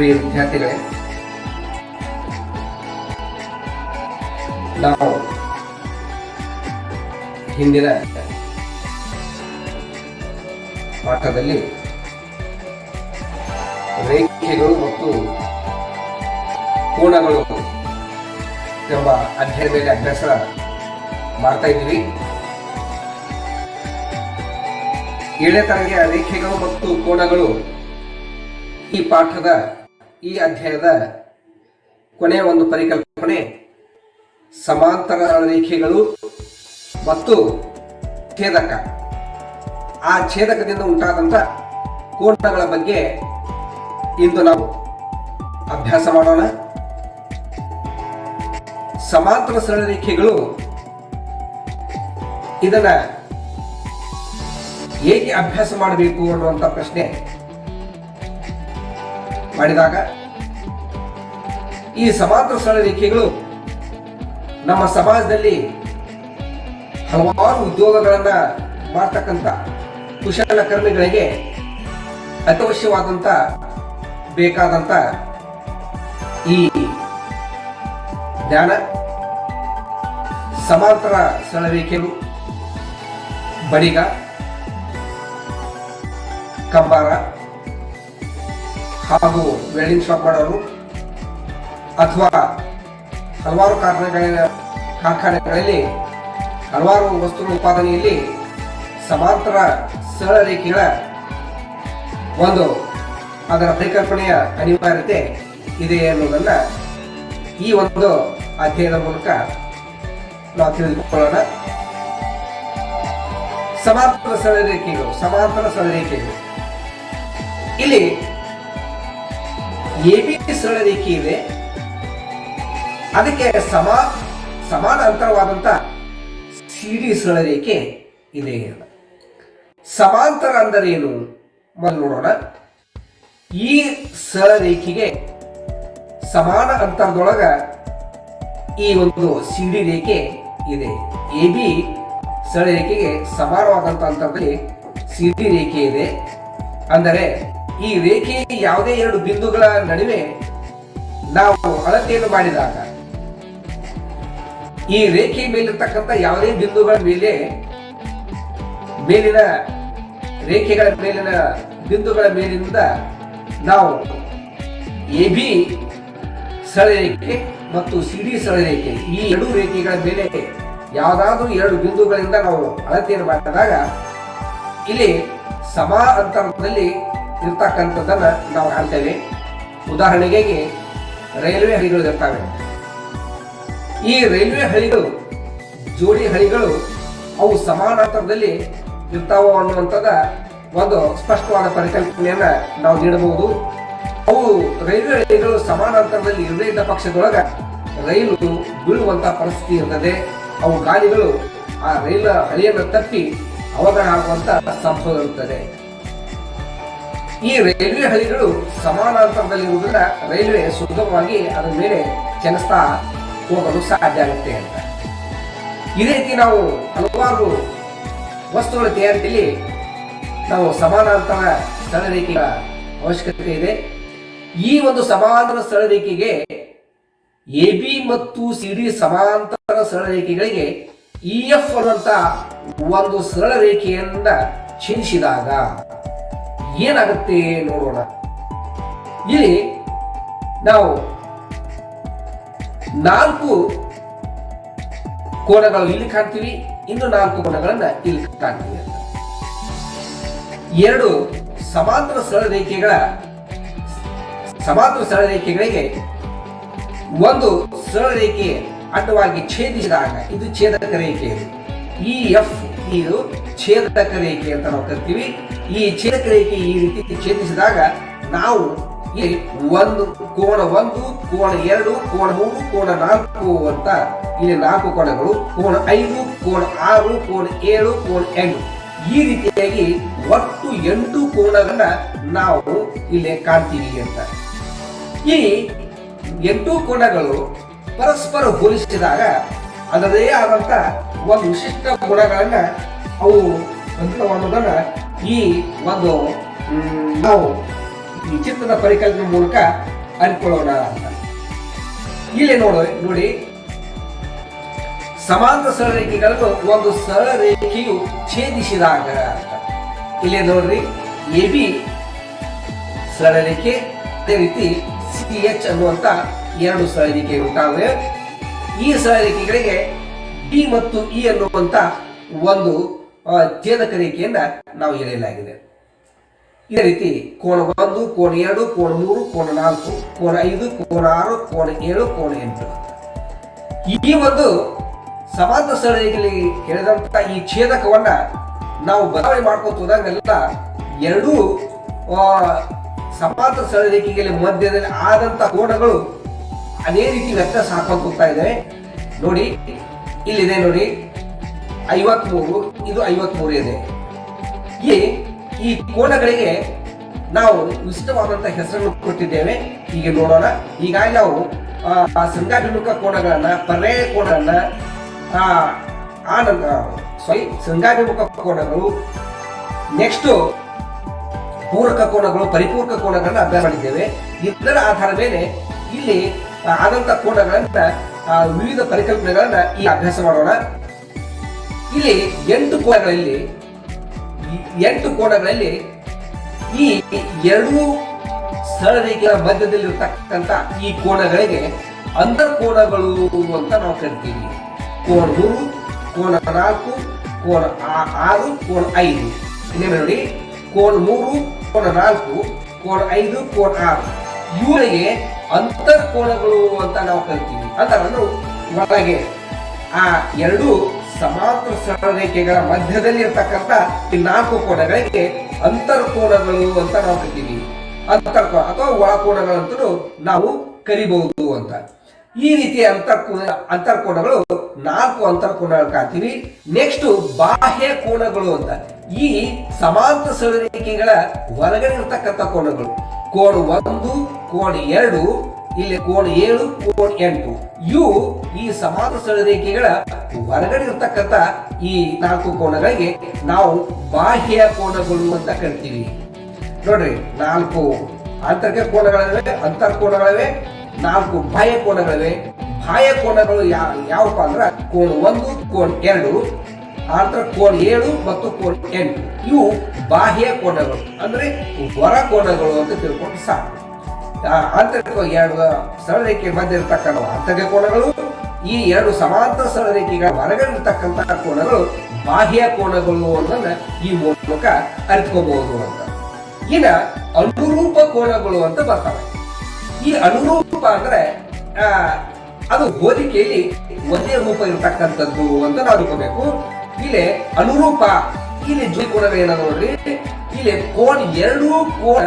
ಪ್ರಿಯ ವಿದ್ಯಾರ್ಥಿಗಳೇ, ನಾವು ಹಿಂದಿನ ಪಾಠದಲ್ಲಿ ರೇಖೆಗಳು ಮತ್ತು ಕೋಣಗಳು ಎಂಬ ಅಧ್ಯಯನ ಮೇಲೆ ಅಭ್ಯಾಸ ಮಾಡ್ತಾ ಇದ್ದೀವಿ. ಏಳನೇ ತರಗತಿಯ ರೇಖೆಗಳು ಮತ್ತು ಕೋಣಗಳು ಈ ಪಾಠದ ಈ ಅಧ್ಯಾಯದ ಕೊನೆಯ ಒಂದು ಪರಿಕಲ್ಪನೆ, ಸಮಾಂತರ ರೇಖೆಗಳು ಮತ್ತು ಛೇದಕ. ಆ ಛೇದಕದಿಂದ ಉಂಟಾದಂಥ ಕೋಣಗಳ ಬಗ್ಗೆ ಇಂದು ನಾವು ಅಭ್ಯಾಸ ಮಾಡೋಣ. ಸಮಾಂತರ ಸರಳ ರೇಖೆಗಳು ಇದನ್ನ ಹೇಗೆ ಅಭ್ಯಾಸ ಮಾಡಬೇಕು ಅನ್ನುವಂಥ ಪ್ರಶ್ನೆ ಮಾಡಿದಾಗ ಈ ಸಮಾಂತರ ಸರಳ ರೇಖೆಗಳು ನಮ್ಮ ಸಮಾಜದಲ್ಲಿ ಹಲವಾರು ಉದ್ಯೋಗಗಳನ್ನ ಮಾಡ್ತಕ್ಕಂಥ ಕುಶಲಕರ್ಮಿಗಳಿಗೆ ಅತ್ಯವಶ್ಯವಾದಂಥ ಬೇಕಾದಂಥ ಈ ಜ್ಞಾನ ಸಮಾಂತರ ಸ್ಥಳ ರೇಖೆಗಳು ಬಡಿಗ, ಕಂಬಾರ ಹಾಗೂ ವೆಲ್ಡಿಂಗ್ ಶಾಪ್ ಮಾಡೋರು ಅಥವಾ ಹಲವಾರು ಕಾರ್ಖಾನೆಗಳ ಕಾರ್ಖಾನೆಗಳಲ್ಲಿ ಹಲವಾರು ವಸ್ತುಗಳ ಉತ್ಪಾದನೆಯಲ್ಲಿ ಸಮಾಂತರ ಸರಳ ರೇಖೆಗಳ ಒಂದು ಅದರ ಪರಿಕಲ್ಪನೆಯ ಅನಿವಾರ್ಯತೆ ಇದೆ ಎನ್ನುವುದನ್ನು ಈ ಒಂದು ಅಧ್ಯಯನದ ಮೂಲಕ ನಾವು ತಿಳಿದುಕೊಳ್ಳೋಣ. ಸಮಾಂತರ ಸರಳ ರೇಖೆಗಳು, ಸಮಾಂತರ ಸರಳ ರೇಖೆಗಳು. ಇಲ್ಲಿ ಎ ಬಿ ಸರಳ ರೇಖೆ ಇದೆ. ಅದಕ್ಕೆ ಸಮ ಸಮಾನಾಂತರವಾದಂತ ಸಿ ಡಿ ಸರಳ ರೇಖೆ ಇದೆ. ಸಮಾಂತರ ಏನು ಮೊದಲು ನೋಡೋಣ. ಈ ಸರಳ ರೇಖೆಗೆ ಸಮಾನ ಅಂತರದೊಳಗ ಈ ಒಂದು ಸಿ ಡಿ ರೇಖೆ ಇದೆ. ಎ ಬಿ ಸರಳ ರೇಖೆಗೆ ಸಮಾನವಾದಂತ ಅಂತರದಲ್ಲಿ ಸಿ ಡಿ ರೇಖೆ ಇದೆ. ಅಂದರೆ ಈ ರೇಖೆ ಯಾವುದೇ ಎರಡು ಬಿಂದುಗಳ ನಡುವೆ ನಾವು ಅಳತೆಯನ್ನು ಮಾಡಿದಾಗ, ಈ ರೇಖೆ ಮೇಲಿರ್ತಕ್ಕಂಥ ಯಾವುದೇ ಬಿಂದುಗಳ ಮೇಲೆ, ಮೇಲಿನ ರೇಖೆಗಳ ಮೇಲಿನ ಬಿಂದುಗಳ ಮೇಲಿನಿಂದ ನಾವು ಎ, ಬಿ ಸರಳ ರೇಖೆ ಮತ್ತು ಸಿ, ಡಿ ಸರಳ ರೇಖೆ ಈ ಎರಡು ರೇಖೆಗಳ ಮೇಲೆ ಯಾವುದಾದ್ರೂ ಎರಡು ಬಿಂದುಗಳಿಂದ ನಾವು ಅಳತೆಯನ್ನು ಮಾಡಿದಾಗ, ಇಲ್ಲಿ ಸಮ ಅಂತರದಲ್ಲಿ ಇರ್ತಕ್ಕಂಥದ್ದನ್ನ ನಾವು ಕಾಣ್ತೇವೆ ಉದಾಹರಣೆಗೆ ರೈಲ್ವೆ ಹಳಿಗಳು ಇರ್ತವೆ. ಈ ರೈಲ್ವೆ ಹಳಿಗಳು, ಜೋಡಿ ಹಳಿಗಳು ಅವು ಸಮಾನಾಂತರದಲ್ಲಿ ಇರ್ತಾವ ಅನ್ನುವಂಥದ ಒಂದು ಸ್ಪಷ್ಟವಾದ ಪರಿಕಲ್ಪನೆಯನ್ನ ನಾವು ನೀಡಬಹುದು. ಅವು ರೈಲ್ವೆ ಹಳಿಗಳು ಸಮಾನಾಂತರದಲ್ಲಿ ಇರದೇ ಇದ್ದ ಪಕ್ಷದೊಳಗ ರೈಲು ಬೀಳುವಂಥ ಪರಿಸ್ಥಿತಿ ಇರ್ತದೆ. ಅವು ಗಾಳಿಗಳು ಆ ರೈಲ್ ಹಳಿಯನ್ನು ತಪ್ಪಿ ಅವಘಡ ಆಗುವಂಥ ಸಂಭವ ಇರುತ್ತದೆ ಈ ರೈಲ್ವೆ ಹಳಿಗಳು ಸಮಾನಾಂತರದಲ್ಲಿರುವುದರಿಂದ ರೈಲ್ವೆ ಸುಗಮವಾಗಿ ಅದರ ಮೇಲೆ ಚಲಿಸ್ತಾ ಹೋಗಲು ಸಾಧ್ಯ ಆಗುತ್ತೆ. ಅಂತ ಇದೇ ರೀತಿ ನಾವು ಹಲವಾರು ವಸ್ತುಗಳ ತಯಾರಿಕೆಯಲ್ಲಿ ನಾವು ಸಮಾನಾಂತರ ಸ್ಥಳ ರೇಖೆಯ ಅವಶ್ಯಕತೆ ಇದೆ. ಈ ಒಂದು ಸಮಾಂತರ ಸ್ಥಳ ರೇಖೆಗೆ ಎ, ಬಿ ಮತ್ತು ಸಿ, ಡಿ ಸಮಾಂತರ ಸರಳ ರೇಖೆಗಳಿಗೆ ಇ, ಎಫ್ ಅನ್ನುವಂತ ಒಂದು ಸರಳ ರೇಖೆಯಿಂದ ಛೇದಿಸಿದಾಗ ಏನಾಗುತ್ತೆ ನೋಡೋಣ. ಇಲ್ಲಿ ನಾವು ನಾಲ್ಕು ಕೋಣಗಳು ಇಲ್ಲಿ ಕಾಣ್ತೀವಿ, ಇನ್ನು ನಾಲ್ಕು ಕೋಣಗಳನ್ನ ಇಲ್ಲಿ ಕಾಣ್ತೀವಿ ಎರಡು ಸಮಾಂತರ ಸರಳ ರೇಖೆಗಳ ಸಮಾಂತರ ಸರಳ ರೇಖೆಗಳಿಗೆ ಒಂದು ಸರಳ ರೇಖೆ ಅಡ್ಡವಾಗಿ ಛೇದಿಸಿದಾಗ ಇದು ಛೇದಕ ರೇಖೆ. ಈ ಎಫ್ ಇದು ಛೇದಕ ರೇಖೆ ಅಂತ ನಾವು ಕರಿತೀವಿ. ಈ ಛೇದಕ ರೇಖೆ ಈ ರೀತಿ ಛೇದಿಸಿದಾಗ ನಾವು ಈ ಒಂದು ಕೋಣ ಒಂದು ಕೋಣ ಎರಡು ಕೋಣ ಮೂರು ಕೋಣ ನಾಲ್ಕು ಅಂತ ಇಲ್ಲಿ ನಾಲ್ಕು ಕೋಣಗಳು ಕೋಣ ಐದು ಕೋಣ ಆರು ಕೋಣ ಏಳು ಕೋಣ ಎಂಟು. ಈ ರೀತಿಯಾಗಿ ಒಟ್ಟು ಎಂಟು ಕೋಣಗಳನ್ನ ನಾವು ಇಲ್ಲಿ ಕಾಣ್ತೀವಿ ಅಂತ. ಈ ಎಂಟು ಕೋಣಗಳು ಪರಸ್ಪರ ಹೋಲಿಸಿದಾಗ ಅದರದೇ ಆದಂತ ಒಂದು ವಿಶಿಷ್ಟ ಗುಣಗಳನ್ನ ಅವು ಹೊಂದಿರುವ ಅನ್ನೋದನ್ನ ಈ ಒಂದು ನಾವು ಈ ಚಿತ್ರದ ಪರಿಕಲ್ಪನೆ ಮೂಲಕ ಅರಿತುಕೊಳ್ಳೋಣ ಅಂತ. ಇಲ್ಲಿ ನೋಡಿ ನೋಡಿ. ಸಮಾಂತರ ಸರಳ ರೇಖೆಗಳನ್ನು ಒಂದು ಸರಳ ರೇಖೆಯು ಛೇದಿಸಿದಾಗ ಅಂತ. ಇಲ್ಲಿ ನೋಡ್ರಿ, ಎ ಬಿ ಸರಳ ರೇಖೆ ಅದೇ ರೀತಿ ಸಿ ಎಚ್ ಅನ್ನುವಂತ ಎರಡು ಸರಳ ರೇಖೆ ಉಂಟಾವೆ ಈ ಸರಳ ರೇಖೆಗಳಿಗೆ ಡಿ ಮತ್ತು ಇ ಅನ್ನುವಂತ ಒಂದು ಛೇದಕ ರೇಖೆಯನ್ನ ನಾವು ಎಳೆಯಲಾಗಿದೆ. ಇದೇ ರೀತಿ ಕೋಣ ಒಂದು ಕೋಣ ಎರಡು ಕೋಣ ಮೂರು ಕೋಣ ನಾಲ್ಕು ಕೋಣ ಐದು ಕೋಣ ಆರು ಕೋಣ ಏಳು ಕೋಣ ಎಂಟು. ಈ ಒಂದು ಸಮಾಜ ಸರಣಿಯಲ್ಲಿ ಹೇಳಿದಂತ ಈ ಛೇದಕವನ್ನ ನಾವು ಬದಲಾವಣೆ ಮಾಡ್ಕೊತ ಹೋದಾಗೆಲ್ಲ ಎರಡೂ ಸಮಾಂತರ ಸರಣಿಕೆಯಲ್ಲಿ ಮಧ್ಯದಲ್ಲಿ ಆದಂತ ಕೋಣಗಳು ಅದೇ ರೀತಿ ವ್ಯಕ್ತ ಸಾಕೊಂಡು ಹೋಗ್ತಾ ಇದೆ. ನೋಡಿ, ಇಲ್ಲಿದೆ ನೋಡಿ. ಐವತ್ಮೂರು, ಇದು ಐವತ್ಮೂರು ಇದೆ. ಈ ಈ ಕೋಣಗಳಿಗೆ ನಾವು ವಿಶಿಷ್ಟವಾದಂತಹ ಹೆಸರನ್ನು ಕೊಟ್ಟಿದ್ದೇವೆ. ಈಗ ನೋಡೋಣ. ಈಗಾಗಿ ನಾವು ಸಂಗಾಭಿಮುಖ ಕೋಣಗಳನ್ನ ಪರ್ಯಾಯ ಕೋಣಗಳನ್ನ ಆನಂದ ಸಾರಿ ಸಂಘಾಭಿಮುಖ ಕೋಣಗಳು ನೆಕ್ಸ್ಟ್ ಪೂರಕ ಕೋಣಗಳು ಪರಿಪೂರಕ ಕೋಣಗಳನ್ನ ಅಭ್ಯಾಸ ಮಾಡಿದ್ದೇವೆ. ಇದರ ಆಧಾರದ ಮೇಲೆ ಇಲ್ಲಿ ಆದಂತ ಕೋಟಗಳನ್ನ ವಿವಿಧ ಪರಿಕಲ್ಪನೆಗಳನ್ನ ಈ ಅಭ್ಯಾಸ ಮಾಡೋಣ. ಇಲ್ಲಿ ಎಂಟು ಕೋಣಗಳಲ್ಲಿ ಎಂಟು ಕೋಣಗಳಲ್ಲಿ ಈ ಎರಡು ಸರಳ ರೇಖೆಯ ಮಧ್ಯದಲ್ಲಿರ್ತಕ್ಕಂಥ ಈ ಕೋಣಗಳಿಗೆ ಅಂತರ್ಕೋಣಗಳು ಅಂತ ನಾವು ಕರಿತೀವಿ. ಕೋಣ ಮೂರು, ಕೋಣ ನಾಲ್ಕು, ಕೋಣ ಆರು, ಕೋಣ ಐದು. ಇನ್ನೇನು ನೋಡಿ, ಕೋಣ ಮೂರು, ಕೋಣ ನಾಲ್ಕು, ಕೋಣ ಐದು, ಕೋಣ ಆರು. ಇವುಗಳಿಗೆ ಅಂತರ್ಕೋಣಗಳು ಅಂತ ನಾವು ಕರಿತೀವಿ. ಅಂತ ನಾನು ಒಳಗೆ ಆ ಎರಡು ಸಮಾಂತರ ಸರಳ ರೇಖೆಗಳ ಮಧ್ಯದಲ್ಲಿ ಇರ್ತಕ್ಕಂಥ ಈ ನಾಲ್ಕು ಕೋಣಗಳಿಗೆ ಅಂತರ್ಕೋಣಗಳು ಅಂತ ನಾವು ಕರಿತೀವಿ. ಅಂತರ್ಕೋಣ ಅಥವಾ ಒಳಕೋಣಗಳಂತೂ ನಾವು ಕರಿಬಹುದು ಅಂತ. ಈ ರೀತಿಯ ಅಂತರ್ಕೋಣ ಅಂತರ್ಕೋಣಗಳು ನಾಲ್ಕು ಅಂತರ್ಕೋಣಗಳು ಕಾಣ್ತೀವಿ. ನೆಕ್ಸ್ಟ್ ಬಾಹ್ಯ ಕೋಣಗಳು ಅಂತ. ಈ ಸಮಾಂತರ ಸರಳರೇಖೆಗಳ ಹೊರಗಡೆ ಇರ್ತಕ್ಕಂಥ ಕೋಣಗಳು ಕೋಣ ಒಂದು, ಕೋಡ್ ಎರಡು, ಇಲ್ಲಿ ಕೋಡ್ ಏಳು, ಕೋಡ್ ಎಂಟು. ಇವು ಈ ಸಮಾನ ಸ್ಥಳ ರೇಖೆಗಳ ಹೊರಗಡೆ ಇರತಕ್ಕಂತ ಈ ನಾಲ್ಕು ಕೋಣಗಳಿಗೆ ನಾವು ಬಾಹ್ಯ ಕೋಣಗಳು ಅಂತ ಕರಿತೀವಿ. ನೋಡ್ರಿ, ನಾಲ್ಕು ಆಂತರಿಕ ಕೋಣಗಳಿವೆ ಅಂತರ್ಕೋಣಗಳಿವೆ ನಾಲ್ಕು ಬಾಹ್ಯ ಕೋಣಗಳಿವೆ ಬಾಹ್ಯ ಕೋಣಗಳು ಯಾವ ಯಾವಪ್ಪ ಅಂದ್ರ ಕೋಣ ಒಂದು ಕೋಣ ಎರಡು ಆಂತರ ಕೋಡ್ ಏಳು ಮತ್ತು ಕೋಡ್ ಎಂಟು. ಇವು ಬಾಹ್ಯ ಕೋಣಗಳು ಅಂದ್ರೆ ಹೊರ ಕೋಣಗಳು ಅಂತ ತಿಳ್ಕೊಂಡು ಸಾಕು. ಆಂತರಿಕವಾಗಿ ಆಂತರಿಕ ಎರಡು ಸರಳ ರೇಖೆ ಮಧ್ಯೆ ಇರತಕ್ಕಂಥ ಆಂತರಿಕ ಕೋಣಗಳು ಈ ಎರಡು ಸಮಾಂತರ ಸರಳ ರೇಖೆಗಳ ಹೊರಗಡೆ ಇರತಕ್ಕಂತಹ ಕೋಣಗಳು ಬಾಹ್ಯ ಕೋಣಗಳು ಅನ್ನೋದನ್ನ ಈ ಮೂಲಕ ಅರಿತ್ಕೋಬಹುದು ಅಂತ. ಇನ್ನ ಅನುರೂಪ ಕೋಣಗಳು ಅಂತ ಬರ್ತವೆ. ಈ ಅನುರೂಪ ಅಂದ್ರೆ ಅದು ಹೋಲಿಕೆಯಲ್ಲಿ ಒಂದೇ ರೂಪ ಇರತಕ್ಕಂಥದ್ದು ಅಂತ ನಾವು ತಿಳ್ಕೋಬೇಕು. ಇಲ್ಲಿ ಅನುರೂಪ ಇಲ್ಲಿ ಕೋಣಗಳು ಏನದ ನೋಡ್ರಿ? ಇಲ್ಲಿ ಕೋಣ ಎರಡು ಕೋಣ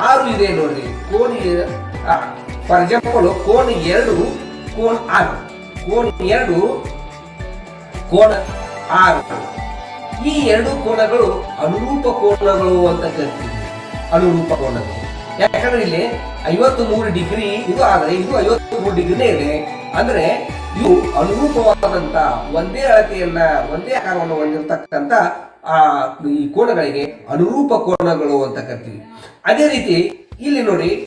ಆರು ಇದೆ ನೋಡ್ರಿ. ಕೋಣ ಫಾರ್ ಎಕ್ಸಾಂಪಲ್ ಕೋಣ ಎರಡು ಕೋಣ ಆರು. ಕೋಣ ಎರಡು ಕೋಣ ಆರು. ಈ ಎರಡು ಕೋಣಗಳು ಅನುರೂಪ ಕೋಣಗಳು ಅಂತ ಕರಿತೀವಿ. ಅನುರೂಪ ಕೋನಗಳು. ಯಾಕಂದ್ರೆ ಇಲ್ಲಿ ಐವತ್ತು ಮೂರು ಡಿಗ್ರಿ ಇದು ಆದ್ರೆ ಇದು ಐವತ್ತು ಮೂರು ಡಿಗ್ರಿನೇ ಇದೆ. ಅಂದ್ರೆ ಇವು ಅನುರೂಪವಾದಂತ ಒಂದೇ ಅಳತೆಯನ್ನ, ಒಂದೇ ಆಕಾರವನ್ನು ಹೊಂದಿರತಕ್ಕಂತ, ಆ, ಈ ಕೋಣಗಳಿಗೆ ಅನುರೂಪ ಕೋಣಗಳು ಅಂತ ಕರಿತೀವಿ. ಅದೇ ರೀತಿ ಇಲ್ಲಿ ನೋಡಿ,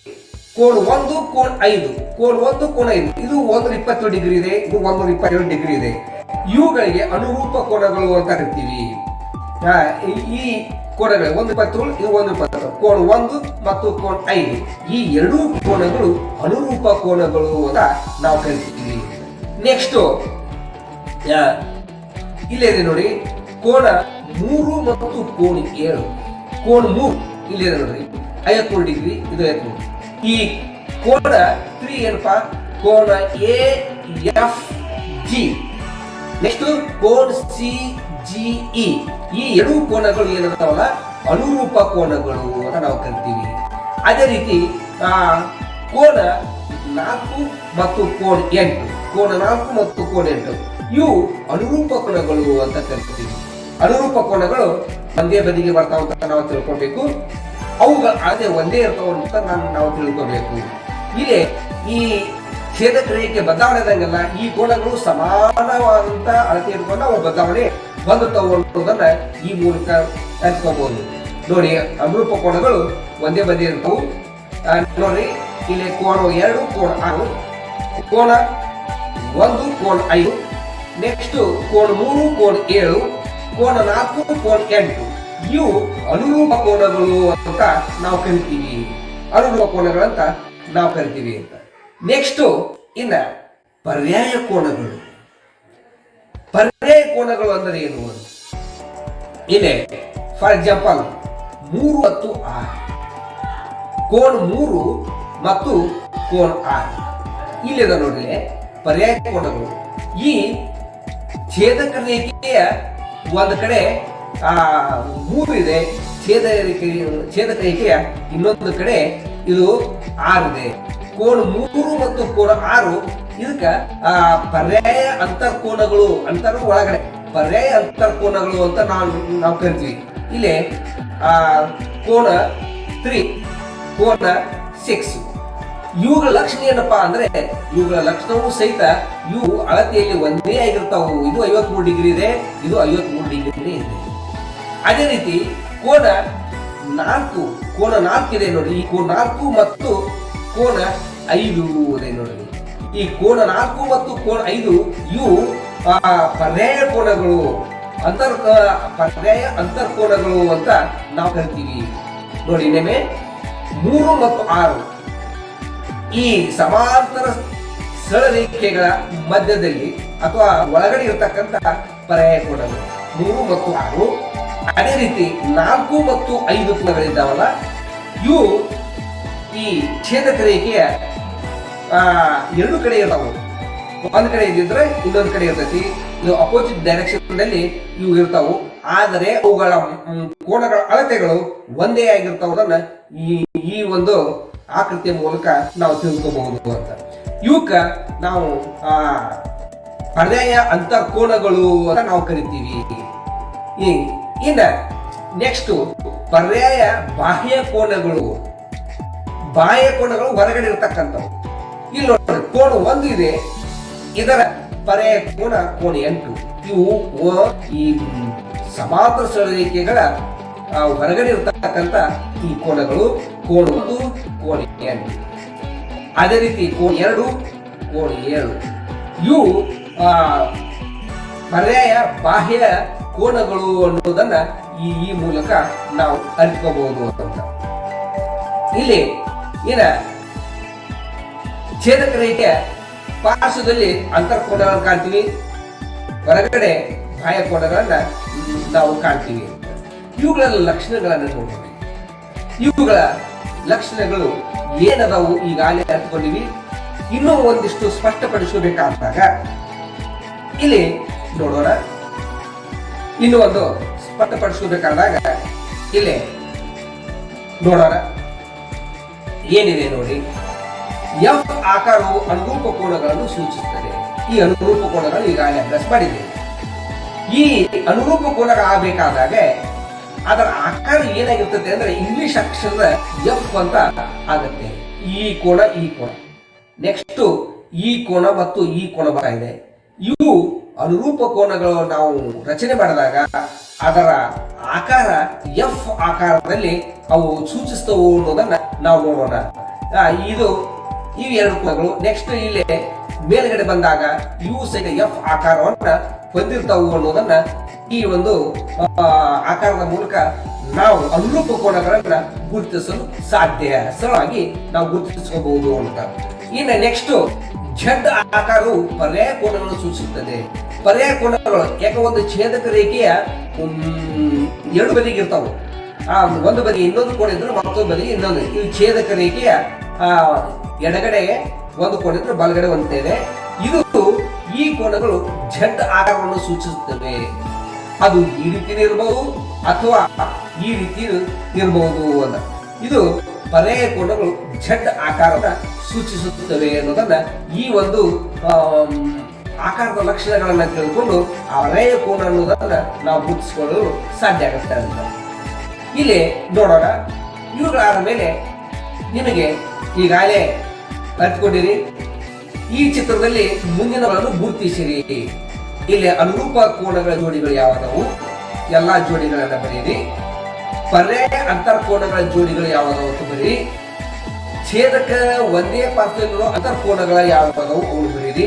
ಕೋಣ ಒಂದು, ಕೋಣ ಐದು. ಕೋಣ ಒಂದು, ಕೋಣ ಐದು. ಇದು ಒಂದು ಇಪ್ಪತ್ತು ಡಿಗ್ರಿ ಇದೆ, ಇದು ಒಂದು ಇಪ್ಪತ್ತೇಳು ಡಿಗ್ರಿ ಇದೆ. ಇವುಗಳಿಗೆ ಅನುರೂಪ ಕೋಣಗಳು ಅಂತ ಕರಿತೀವಿ. ಈ- ಕೋಣಗಳು ಒಂದು ಇಪ್ಪತ್ತೇಳು, ಇದು ಒಂದು ಇಪ್ಪತ್ತೇಳು ಕೋಣ ಒಂದು ಮತ್ತು ಕೋಣ ಐದು. ಈ ಎರಡೂ ಕೋಣಗಳು ಅನುರೂಪ ಕೋಣಗಳು ಅಂತ ನಾವು ಕರಿತೀವಿ. ನೆಕ್ಸ್ಟ್ ಇಲ್ಲಿದೆ ನೋಡಿ. ಕೋಣ ಮೂರು ಮತ್ತು ಕೋಣ ಏಳು. ಕೋಣ ಮೂರು ಇಲ್ಲಿದೆ ನೋಡ್ರಿ ಐವತ್ಮೂರು ಡಿಗ್ರಿ, ಇದು ಐವತ್ಮೂರು. ಈ ಕೋಣ ತ್ರೀ ಏನಪ್ಪ? ಕೋಣ ಎ ಎಫ್ ಜಿ ನೆಕ್ಸ್ಟ್ ಕೋಣ ಸಿ ಜಿ ಇ ಈ ಎರಡು ಕೋಣಗಳು ಏನಿರ್ತಾವಲ್ಲ ಅನುರೂಪ ಕೋಣಗಳು ಅಂತ ನಾವು ಕರಿತೀವಿ. ಅದೇ ರೀತಿ, ಆ ಕೋಣ ನಾಲ್ಕು ಮತ್ತು ಕೋಣ ಎಂಟು. ಕೋಣ ನಾಲ್ಕು ಮತ್ತು ಕೋನ ಎಂಟು. ಇವು ಅನುರೂಪ ಕೋನಗಳು ಅಂತ ಕರಿತೀವಿ. ಅನುರೂಪ ಕೋಣಗಳು ಒಂದೇ ಬದಿಗೆ ಬರ್ತಾವ ಅಂತ ನಾವು ತಿಳ್ಕೊಬೇಕು. ಅವುಗಳ ಆದ್ರೆ ಒಂದೇ ಇರ್ತಾವ ಅಂತ ನಾನು ನಾವು ತಿಳ್ಕೊಬೇಕು. ಇಲ್ಲಿ ಈ ಛೇದಕ ಕ್ರಿಯೆಗೆ ಬದಲಾವಣೆದಂಗೆಲ್ಲ ಈ ಕೋಣಗಳು ಸಮಾನವಾದಂತ ಅಳತೆ ಇಟ್ಕೊಂಡು ಅವು ಬದಲಾವಣೆ ಬಂದು ಅನ್ನೋದನ್ನ ಈ ಮೂಲಕ ಕಲ್ತ್ಕೋಬಹುದು ನೋಡಿ, ಅನುರೂಪ ಕೋಣಗಳು ಒಂದೇ ಬದಿ ಇರ್ತವು ನೋಡ್ರಿ, ಇಲ್ಲಿ ಕೋಣ ಎರಡು ಕೋಣ ಆರು. ಕೋಣ ಒಂದು ಕೋಣ ಐದು ನೆಕ್ಸ್ಟ್ ಕೋಣ ಮೂರು ಕೋಣ ಏಳು ಕೋಣ ನಾಲ್ಕು ಕೋಣ ಎಂಟು. ಇವು ಅನುರೂಪ ಕೋಣಗಳು ಅಂತ ನಾವು ಕರಿತೀವಿ. ಅನುರೂಪ ಕೋಣಗಳಂತ ನಾವು ಕರಿತೀವಿ ಅಂತ. ನೆಕ್ಸ್ಟ್ ಇನ್ನ ಪರ್ಯಾಯ ಕೋಣಗಳು ಪರ್ಯಾಯ ಕೋಣಗಳು ಅಂದರೆ ಏನು? ಇದೆ ಫಾರ್ ಎಕ್ಸಾಂಪಲ್ ಮೂರು ಮತ್ತು ಆರು. ಕೋನ್ ಮೂರು ಮತ್ತು ಕೋನ್ ಆರು. ಇಲ್ಲಿದೆ ನೋಡ್ರಿ. ಪರ್ಯಾಯ ಕೋಟಗಳು ಈ ಛೇದಕ ರೇಖೆಯ ಒಂದು ಕಡೆ, ಆ, ಮೂರು ಇದೆ. ಛೇದ ಛೇದಕ ರೇಖೆಯ ಇನ್ನೊಂದು ಕಡೆ ಇದು ಆರು ಇದೆ. ಕೋಣ ಮೂರು ಮತ್ತು ಕೋಣ ಆರು ಇದಕ್ಕ, ಆ, ಪರ್ಯಾಯ ಅಂತರ್ಕೋನಗಳು ಅಂತರ ಒಳಗಡೆ. ಪರ್ಯಾಯ ಅಂತರ್ಕೋನಗಳು ಅಂತ ನಾವು ನಾವು ಕರಿತೀವಿ. ಇಲ್ಲಿ, ಆ, ಕೋಣ ತ್ರೀ, ಕೋಣ ಸಿಕ್ಸ್. ಇವುಗಳ ಲಕ್ಷಣ ಏನಪ್ಪಾ ಅಂದ್ರೆ, ಇವುಗಳ ಲಕ್ಷಣವು ಸಹಿತ ಇವು ಅಳತೆಯಲ್ಲಿ ಒಂದೇ ಆಗಿರ್ತಾವು. ಇದು ಐವತ್ಮೂರು ಡಿಗ್ರಿ ಇದೆ, ಇದು ಐವತ್ಮೂರು ಡಿಗ್ರಿ ಇದೆ. ಅದೇ ರೀತಿ ಕೋನ ನಾಲ್ಕು ಕೋನ ನಾಲ್ಕು ಇದೆ ನೋಡಿ. ಈ ಕೋನ ನಾಲ್ಕು ಮತ್ತು ಕೋನ ಐದು ಇದೆ ನೋಡಿ. ಈ ಕೋನ ನಾಲ್ಕು ಮತ್ತು ಕೋನ ಐದು ಇವು ಪರ್ಯಾಯ ಕೋನಗಳು, ಅಂತರ್ ಪರ್ಯಾಯ ಅಂತರ್ಕೋನಗಳು ಅಂತ ನಾವು ಕರಿತೀವಿ. ನೋಡಿ ಇನ್ನೊಮ್ಮೆ ಮೂರು ಮತ್ತು ಆರು. ಈ ಸಮಾಂತರ ಸರಳರೇಖೆಗಳ ಮಧ್ಯದಲ್ಲಿ ಅಥವಾ ಒಳಗಡೆ ಇರತಕ್ಕಂತ ಪರ್ಯಾಯ ಕೋನಗಳು ಮೂರು ಮತ್ತು ಆರು, ಅದೇ ರೀತಿ ನಾಲ್ಕು ಮತ್ತು ಐದು ಕುಲಗಳಿದ್ದಾವಲ್ಲ ಇವು ಈ ಛೇದಕ ರೇಖೆಯ ಎರಡು ಕಡೆ ಇರ್ತಾವ. ಒಂದ್ ಕಡೆ ಇದ್ದಿದ್ರೆ ಇನ್ನೊಂದು ಕಡೆ ಇರ್ತೈತಿ. ಇದು ಅಪೋಸಿಟ್ ಡೈರೆಕ್ಷನ್ನಲ್ಲಿ ಇವು ಇರ್ತಾವು. ಆದರೆ ಅವುಗಳ ಕೋಣಗಳ ಅಳತೆಗಳು ಒಂದೇ ಆಗಿರ್ತಾವದನ್ನ ಈ ಈ ಒಂದು ಆಕೃತಿಯ ಮೂಲಕ ನಾವು ತಿಳ್ಕೋಬಹುದು ಅಂತ. ಇವಕ್ಕ ನಾವು ಆ ಪರ್ಯಾಯ ಕೋಣಗಳು ಅಂತ ನಾವು ಕರಿತೀವಿ. ಇನ್ನ ನೆಕ್ಸ್ಟ್ ಪರ್ಯಾಯ ಬಾಹ್ಯ ಕೋಣಗಳು ಬಾಹ್ಯ ಕೋಣಗಳು ಹೊರಗಡೆ ಇರ್ತಕ್ಕಂಥವು. ಇಲ್ಲಿ ನೋಡಿ ಕೋಣ ಒಂದು ಇದೆ. ಇದರ ಪರ್ಯಾಯ ಕೋಣ ಕೋಣ ಎಂಟು. ಇವು ಈ ಸಮಾಂತರ ಸರಳರೇಖೆಗಳ ಆ, ಹೊರಗಡೆ ಇರ್ತಕ್ಕಂಥ ಈ ಕೋನಗಳು ಕೋಣ ಒಂದು, ಕೋಣ ಎರಡು ಅದೇ ರೀತಿ ಕೋಣ ಎರಡು, ಕೋಣ ಏಳು. ಇವು ಪರ್ಯಾಯ ಬಾಹ್ಯ ಕೋಣಗಳು ಅನ್ನೋದನ್ನ ಈ ಈ ಮೂಲಕ ನಾವು ಅರಿಕೋಬಹುದು ಅಂತ. ಇಲ್ಲಿ, ಏನ ಛೇದಕ ರೇಖೆ ಪಾರ್ಶ್ವದಲ್ಲಿ ಅಂತರ್ಕೋಣಗಳನ್ನು ಕಾಣ್ತೀವಿ. ಹೊರಗಡೆ ಬಾಹ್ಯ ಕೋಣಗಳನ್ನ ನಾವು ಕಾಣ್ತೀವಿ. ಇವುಗಳ ಲಕ್ಷಣಗಳನ್ನು ನೋಡೋಣ ಇವುಗಳ ಲಕ್ಷಣಗಳು ಏನದಾವು ಈಗಾಗಲೇ ಅರ್ಥಕೊಂಡಿವಿ ಇನ್ನೂ ಒಂದಿಷ್ಟು ಸ್ಪಷ್ಟಪಡಿಸಬೇಕಾದಾಗ, ಇಲ್ಲಿ ನೋಡೋಣ. ಇನ್ನು ಒಂದು ಸ್ಪಷ್ಟಪಡಿಸಬೇಕಾದಾಗ, ಇಲ್ಲಿ ನೋಡೋಣ. ಏನಿದೆ ನೋಡಿ. ಎಫ್ ಆಕಾರವು ಅನುರೂಪ ಕೋಣಗಳನ್ನು ಸೂಚಿಸುತ್ತದೆ. ಈ ಅನುರೂಪ ಕೋಣಗಳು ಈಗಾಗಲೇ ಅಭ್ಯಾಸ ಮಾಡಿದ್ದೇವೆ ಈ ಅನುರೂಪ ಕೋನಗಳಾಗಬೇಕಾದಾಗ ಅದರ ಆಕಾರ ಏನಾಗಿರ್ತದೆ ಅಂದ್ರೆ ಇಂಗ್ಲಿಷ್ ಅಕ್ಷರದ ಎಫ್ ಅಂತ ಆಗುತ್ತೆ. ಈ ಕೋಣ ಈ ಕೋಣ ನೆಕ್ಸ್ಟ್ ಈ ಕೋಣ ಮತ್ತು ಈ ಕೋಣ ಬರ್ತಾ ಇದೆ. ಇವು ಅನುರೂಪ ಕೋಣಗಳು ನಾವು ರಚನೆ ಮಾಡಿದಾಗ ಅದರ ಆಕಾರ ಎಫ್ ಆಕಾರದಲ್ಲಿ ಅವು ಸೂಚಿಸ್ತವು ಅನ್ನೋದನ್ನ ನಾವು ನೋಡೋಣ. ಇದು, ಇವು ಎರಡು ಕೋನಗಳು. ನೆಕ್ಸ್ಟ್ ಇಲ್ಲಿ ಮೇಲ್ಗಡೆ ಬಂದಾಗ ಯು ಸಹಿತ ಎಫ್ ಆಕಾರವನ್ನ ಹೊಂದಿರ್ತಾವು ಅನ್ನೋದನ್ನ ಈ ಒಂದು ಆಕಾರದ ಮೂಲಕ ನಾವು ಅನುರೂಪ ಕೋಣಗಳನ್ನ ಗುರುತಿಸಲು ಸಾಧ್ಯ. ಸರಳವಾಗಿ ನಾವು ಗುರುತಿಸಬಹುದು ಅಂತ. ಇನ್ನು ನೆಕ್ಸ್ಟ್ ಝಡ್ ಆಕಾರವು ಪರ್ಯಾಯ ಕೋಣಗಳನ್ನು ಸೂಚಿಸುತ್ತದೆ. ಪರ್ಯಾಯ ಕೋಣಗಳು ಯಾಕೆ ಒಂದು ಛೇದಕ ರೇಖೆಯ ಎರಡು ಬದಿಗೆ ಇರ್ತಾವೆ. ಆ, ಒಂದು ಬದಿ ಇನ್ನೊಂದು ಕೋಣ ಇದ್ರೆ ಮತ್ತೊಂದು ಬದಿಗೆ ಇನ್ನೊಂದು. ಈ ಛೇದಕ ರೇಖೆಯ ಎಡಗಡೆ ಒಂದು ಕೋಣೆ ಬಲಗಡೆ ಒಂದು ಇದೆ ಈ ಕೋಣಗಳು ಝಡ್ ಆಕಾರವನ್ನು ಸೂಚಿಸುತ್ತವೆ. ಅದು ಈ ರೀತಿ ಇರಬಹುದು ಅಥವಾ ಈ ರೀತಿ ಇರಬಹುದು ಅಂತ. ಇದು ಪರ್ಯಾಯ ಕೋಣಗಳು ಝಡ್ ಆಕಾರದ ಸೂಚಿಸುತ್ತವೆ ಅನ್ನೋದನ್ನ ಈ ಒಂದು ಆಕಾರದ ಲಕ್ಷಣಗಳನ್ನ ತಿಳ್ಕೊಂಡು ಆ ಪರ್ಯಾಯ ಕೋಣ ಅನ್ನೋದನ್ನ ನಾವು ಗುರುತಿಸಿಕೊಳ್ಳಲು ಸಾಧ್ಯ ಆಗುತ್ತೆ ಅಂತ. ಇಲ್ಲಿ ನೋಡೋಣ. ಇವುಗಳಾದ ಮೇಲೆ ನಿಮಗೆ ಈಗಾಗಲೇ ಅರ್ಥಕೊಂಡಿರಿ ಈ ಚಿತ್ರದಲ್ಲಿ ಮುಂದಿನ ಗುರುತಿಸಿರಿ. ಇಲ್ಲಿ ಅನುರೂಪ ಕೋಣಗಳ ಜೋಡಿಗಳು ಯಾವುದವು? ಎಲ್ಲಾ ಜೋಡಿಗಳನ್ನ ಬರೀರಿ ಪರ್ಯಾಯ ಅಂತರ್ಕೋನಗಳ ಜೋಡಿಗಳು ಯಾವುದವು ಅಂತ ಬರೀರಿ ಛೇದಕ ಒಂದೇ ಪಾರ್ಶ್ವದಲ್ಲಿರೋ ಅಂತರ್ಕೋನಗಳ ಯಾವ್ಯಾವು ಅವು ಬರೀರಿ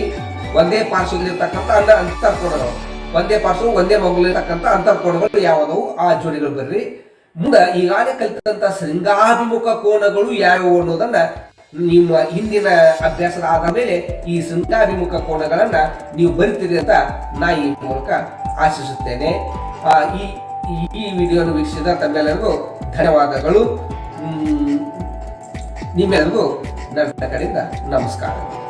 ಒಂದೇ ಪಾರ್ಶ್ವದಲ್ಲಿರ್ತಕ್ಕಂಥ ಅಂತರ್ ಕೋಣಗಳು ಒಂದೇ ಪಾರ್ಶ್ವ, ಒಂದೇ ಮಗುಲಿರ್ತಕ್ಕಂಥ ಅಂತರ್ಕೋನಗಳು ಯಾವ್ದವು? ಆ ಜೋಡಿಗಳು ಬರ್ರಿ ಮುಂದೆ ಈಗಾಗಲೇ ಕಲಿತಂತ ಶೃಂಗಾಭಿಮುಖ ಕೋಣಗಳು ಯಾವ್ಯಾವು ಅನ್ನೋದನ್ನ ನಿಮ್ಮ ಹಿಂದಿನ ಅಭ್ಯಾಸದ ಆದ ಮೇಲೆ ಈ ಸಂತಾಭಿಮುಖ ಕೋಣಗಳನ್ನ ನೀವು ಬರಿತೀರಿ ಅಂತ ನಾ ಈ ಮೂಲಕ ಆಶಿಸುತ್ತೇನೆ. ಈ, ಈ- ವಿಡಿಯೋನ ವೀಕ್ಷಿಸಿದ ತಮ್ಮೆಲ್ಲರಿಗೂ ಧನ್ಯವಾದಗಳು. ನಿಮ್ಮೆಲ್ಲರಿಗೂ ನನ್ನ ಕಡೆಯಿಂದ ನಮಸ್ಕಾರ.